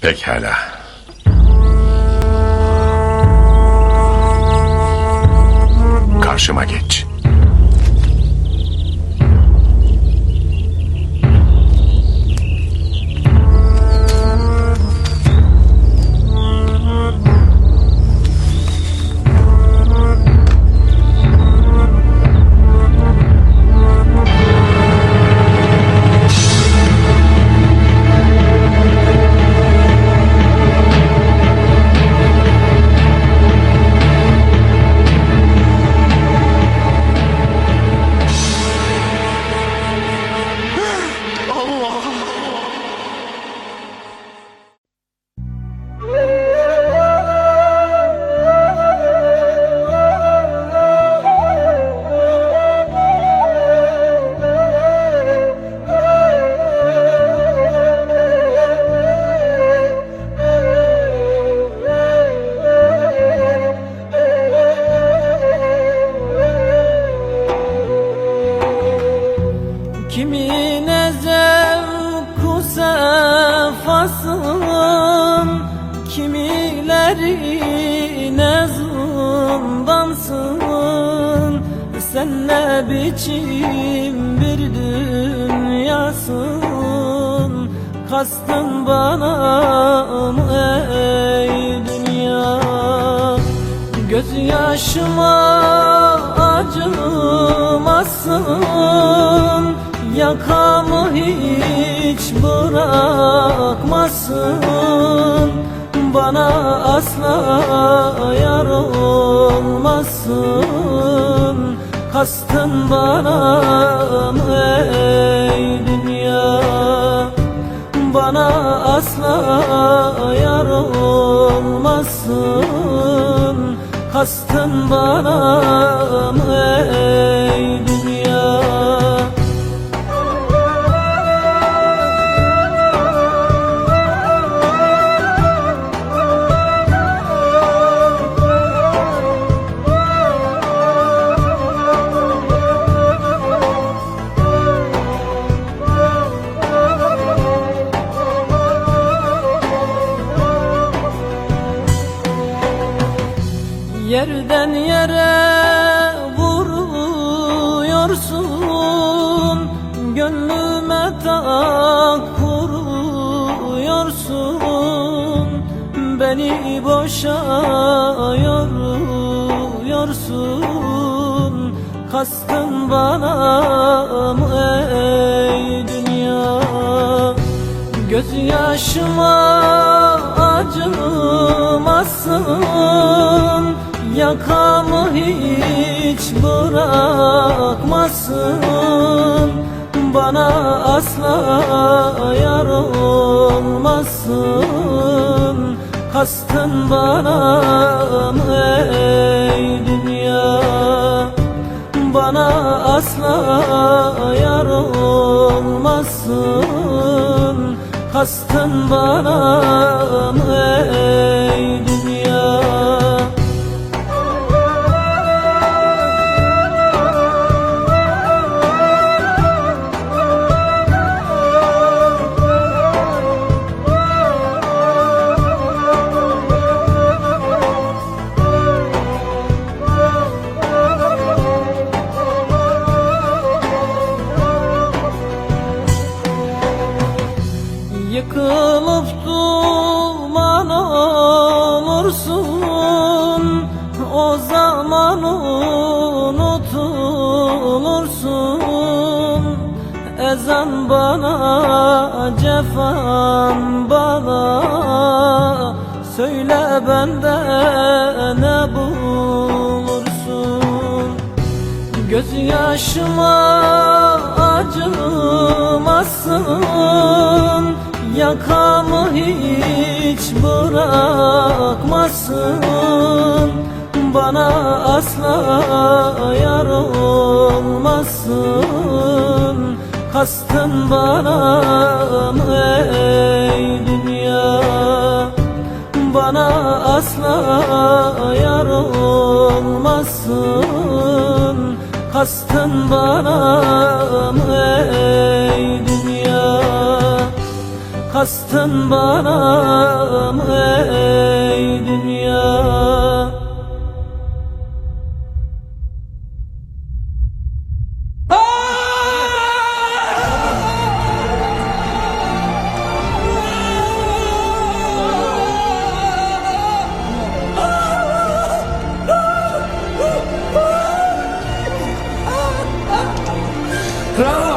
Pekala. Karşıma geç. Zindansın Sen ne biçim bir dünyasın. Kastın bana mı ey dünya? Gözyaşıma acımazsın Yakamı hiç bırakmasın. Bana asla yar olmasın. Kastın bana mı ey dünya? Bana asla yar olmasın. Kastın bana Yerden yere vuruyorsun Gönlüme tak kuruyorsun Beni boşa yoruyorsun. Kastın bana mı ey dünya? Gözyaşıma acımazsın Yakamı hiç bırakmasın. Bana asla yar olmasın. Kastın bana mı ey dünya? Bana asla yar olmasın. Kastın bana mı ey dünya zaman unutulursun. Ezan bana, cefan bana. Söyle bende ne bulursun. Gözyaşıma acımazsın Yakamı hiç bırakmasın Bana asla yar olmasın. Kastın bana mı ey dünya? Bana asla yar olmasın. Kastın bana mı ey dünya? Kastın bana mı ey dünya Bravo!